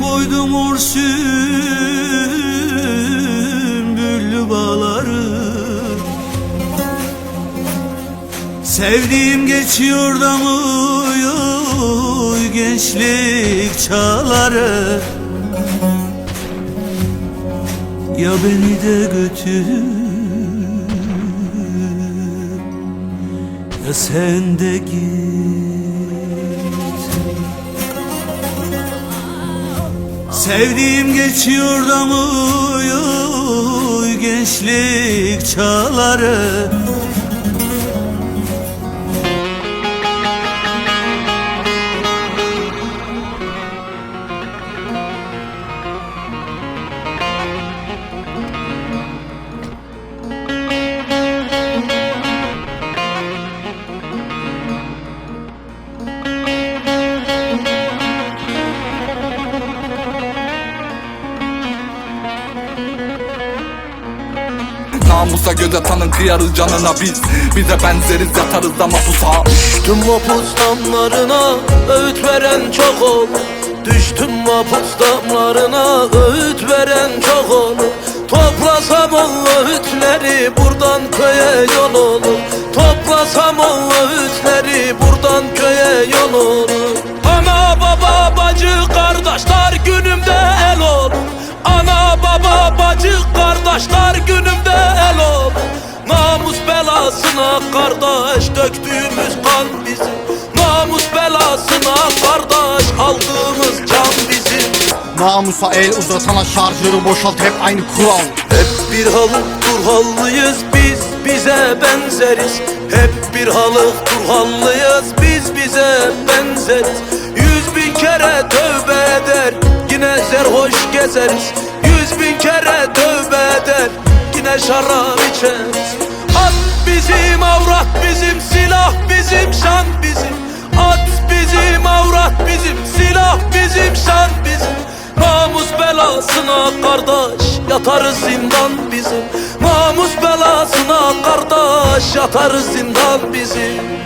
koydum or sümbüllü bağları. Sevdiğim geçiyor da mı oy, gençlik çağları? Ya beni de götür Ya sen de git Sevdiğim geçiyor da mı? Gençlik çağları Namusa göze tanın kıyarız canına biz. Bize benzeriz yatarız ama pusa Düştüm vapus damlarına öğüt veren çok olur Düştüm vapus damlarına öğüt veren çok olur Toplasam o öğütleri buradan köye yol olur. Toplasam o öğütleri buradan köye yol olur. Ana baba bacı kardeşler günümde el olur. Ana baba bacı kardeşler günümde belasına kardeş döktüğümüz kan bizim. Namus belasına kardeş aldığımız can bizim. Namusa el uzatana şarjörü boşalt hep aynı kural. Hep bir halık Turhallıyız biz bize benzeriz. Hep bir halık Turhallıyız biz bize benzeriz. Yüz bin kere tövbe eder yine serhoş gezeriz. Yüz bin kere tövbe eder yine şarap içeriz At bizim avrat bizim silah bizim şan bizim. At bizim avrat bizim silah bizim şan bizim. Namus belasına kardeş yatarız zindan bizim. Namus belasına kardeş yatarız zindan bizim